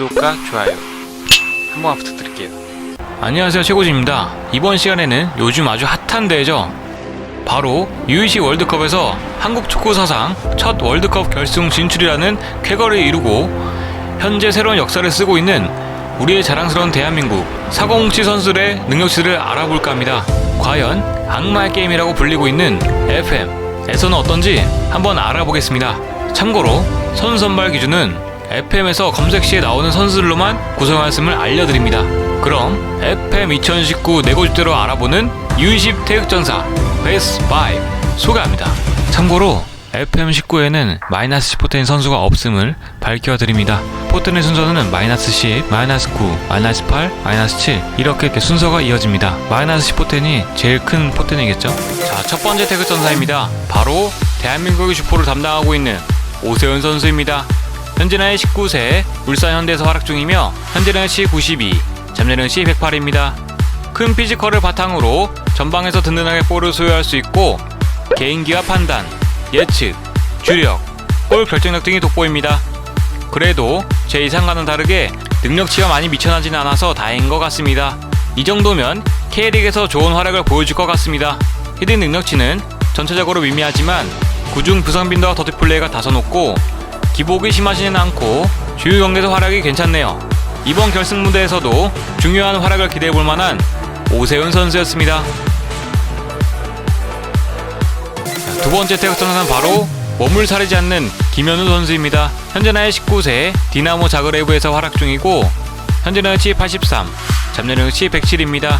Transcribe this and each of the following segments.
구독과 좋아요 한번 부탁드릴게요. 안녕하세요 최고진입니다. 이번 시간에는 요즘 아주 핫한 대회죠. 바로 UEC 월드컵에서 한국 축구 사상 첫 월드컵 결승 진출이라는 쾌거를 이루고 현재 새로운 역사를 쓰고 있는 우리의 자랑스러운 대한민국 사고뭉치 선수들의 능력치를 알아볼까 합니다. 과연 악마의 게임이라고 불리고 있는 FM에서는 어떤지 한번 알아보겠습니다. 참고로 선수 선발 기준은 FM에서 검색 시에 나오는 선수들로만 구성하였음을 알려드립니다. 그럼 FM 2019 내고집대로 알아보는 U20 태극전사 베스트 5 소개합니다. 참고로 FM19에는 마이너스 10포텐 선수가 없음을 밝혀드립니다. 포텐의 순서는 마이너스 10, 마이너스 9, 마이너스 8, 마이너스 7 이렇게 이렇게 순서가 이어집니다. 마이너스 10포텐이 제일 큰 포텐이겠죠? 자, 첫 번째 태극 전사입니다. 바로 대한민국의 주포를 담당하고 있는 오세훈 선수입니다. 현재 나이 19세, 울산 현대에서 활약 중이며 현재 나이 92, 잠재능 시 108입니다. 큰 피지컬을 바탕으로 전방에서 든든하게 볼을 소유할 수 있고 개인기와 판단, 예측, 주력, 골 결정력 등이 돋보입니다. 그래도 제 이상과는 다르게 능력치가 많이 미쳐나진 않아서 다행인 것 같습니다. 이 정도면 K리그에서 좋은 활약을 보여줄 것 같습니다. 히든 능력치는 전체적으로 미미하지만 구중 부상빈도와 더티 플레이가 다소 높고 기복이 심하지는 않고 주요 경기에서 활약이 괜찮네요. 이번 결승 무대에서도 중요한 활약을 기대해 볼 만한 오세훈 선수였습니다. 자, 두 번째 태극전사는 바로 몸을 사리지 않는 김현우 선수입니다. 현재 나이 19세 디나모 자그레브에서 활약 중이고 현재 나이치 83, 잠재능치 107입니다.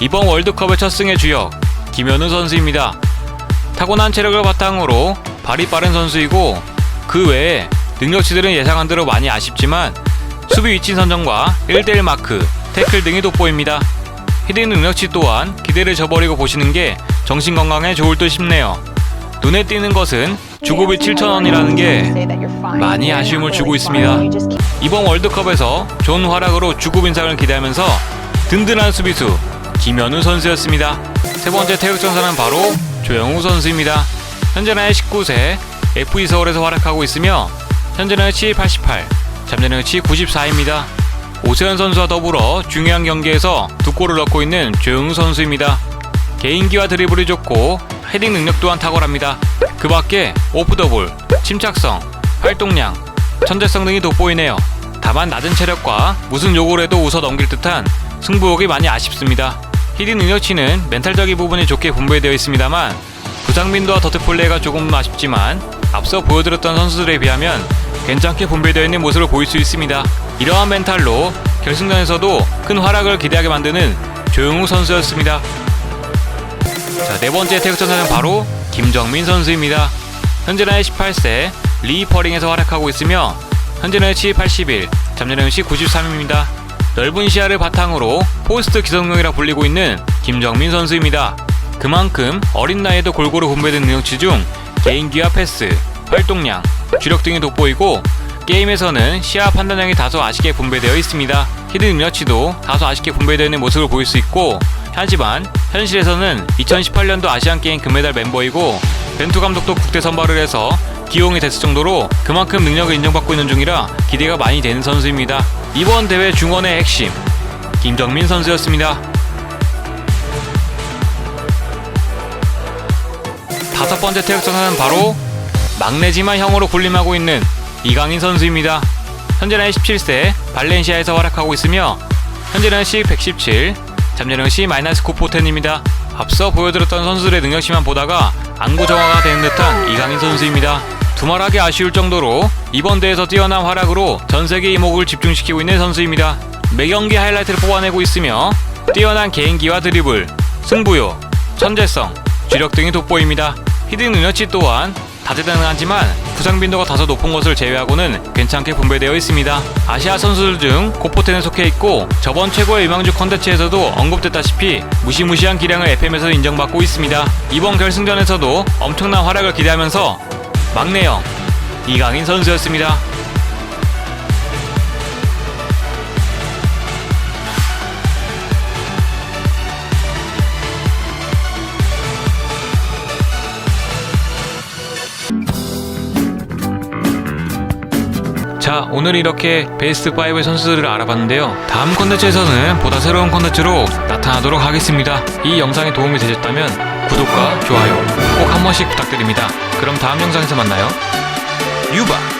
이번 월드컵의 첫 승의 주역 김현우 선수입니다. 타고난 체력을 바탕으로 발이 빠른 선수이고 그 외에 능력치들은 예상한 대로 많이 아쉽지만 수비 위치 선정과 1대1 마크, 태클 등이 돋보입니다. 히든 능력치 또한 기대를 저버리고 보시는 게 정신 건강에 좋을 듯 싶네요. 눈에 띄는 것은 주급이 7,000원이라는 게 많이 아쉬움을 주고 있습니다. 이번 월드컵에서 좋은 활약으로 주급 인상을 기대하면서 든든한 수비수 김현우 선수였습니다. 세 번째 태극전사는 바로 조영우 선수입니다. 현재 나이 19세 FE 서울에서 활약하고 있으며 현재 나이치 88, 잠재능치 94입니다. 오세현 선수와 더불어 중요한 경기에서 두 골을 넣고 있는 조영우 선수입니다. 개인기와 드리블이 좋고 헤딩 능력 또한 탁월합니다. 그 밖에 오프 더볼, 침착성, 활동량, 천재성 등이 돋보이네요. 다만 낮은 체력과 무슨 요구를 해도 웃어 넘길 듯한 승부욕이 많이 아쉽습니다. 히딩 능력치는 멘탈적인 부분이 좋게 분배되어 있습니다만 부상빈도와 더트플레이가 조금 아쉽지만 앞서 보여드렸던 선수들에 비하면 괜찮게 분배되어 있는 모습을 보일 수 있습니다. 이러한 멘탈로 결승전에서도 큰 활약을 기대하게 만드는 조용우 선수였습니다. 자, 네 번째 태극전사는 바로 김정민 선수입니다. 현재 나이 18세 리퍼링에서 활약하고 있으며 현재 나이치 81, 잠재능시 93입니다. 넓은 시야를 바탕으로 포스트 기성용이라 불리고 있는 김정민 선수입니다. 그만큼 어린 나이에도 골고루 분배된 능력치 중 개인기와 패스, 활동량, 주력 등이 돋보이고 게임에서는 시야 판단량이 다소 아쉽게 분배되어 있습니다. 히든 능력치도 다소 아쉽게 분배되어 있는 모습을 보일 수 있고 하지만 현실에서는 2018년도 아시안 게임 금메달 멤버이고 벤투 감독도 국대 선발을 해서 기용이 됐을 정도로 그만큼 능력을 인정받고 있는 중이라 기대가 많이 되는 선수입니다. 이번 대회 중원의 핵심 김정민 선수였습니다. 다섯 번째 태극전사는 바로 막내지만 형으로 군림하고 있는 이강인 선수입니다. 현재 나이 17세 발렌시아에서 활약하고 있으며 현재 나이 117, 잠재능 시 마이너스 9포텐입니다. 앞서 보여드렸던 선수들의 능력치만 보다가 안구 정화가 되는 듯한 이강인 선수입니다. 두말하기 아쉬울 정도로 이번 대회에서 뛰어난 활약으로 전 세계 이목을 집중시키고 있는 선수입니다. 매 경기 하이라이트를 뽑아내고 있으며 뛰어난 개인기와 드리블, 승부욕, 천재성, 주력 등이 돋보입니다. 히든 능력치 또한 다재다능하지만 부상 빈도가 다소 높은 것을 제외하고는 괜찮게 분배되어 있습니다. 아시아 선수들 중 고포텐에 속해 있고 저번 최고의 유망주 컨텐츠에서도 언급됐다시피 무시무시한 기량을 FM에서 인정받고 있습니다. 이번 결승전에서도 엄청난 활약을 기대하면서 막내형 이강인 선수였습니다. 자 자, 오늘 이렇게 베스트 5의 선수들을 알아봤는데요. 다음 콘텐츠에서는 보다 새로운 콘텐츠로 나타나도록 하겠습니다. 이 영상이 도움이 되셨다면 구독과 좋아요 꼭 한 번씩 부탁드립니다. 그럼 다음 영상에서 만나요. 유바!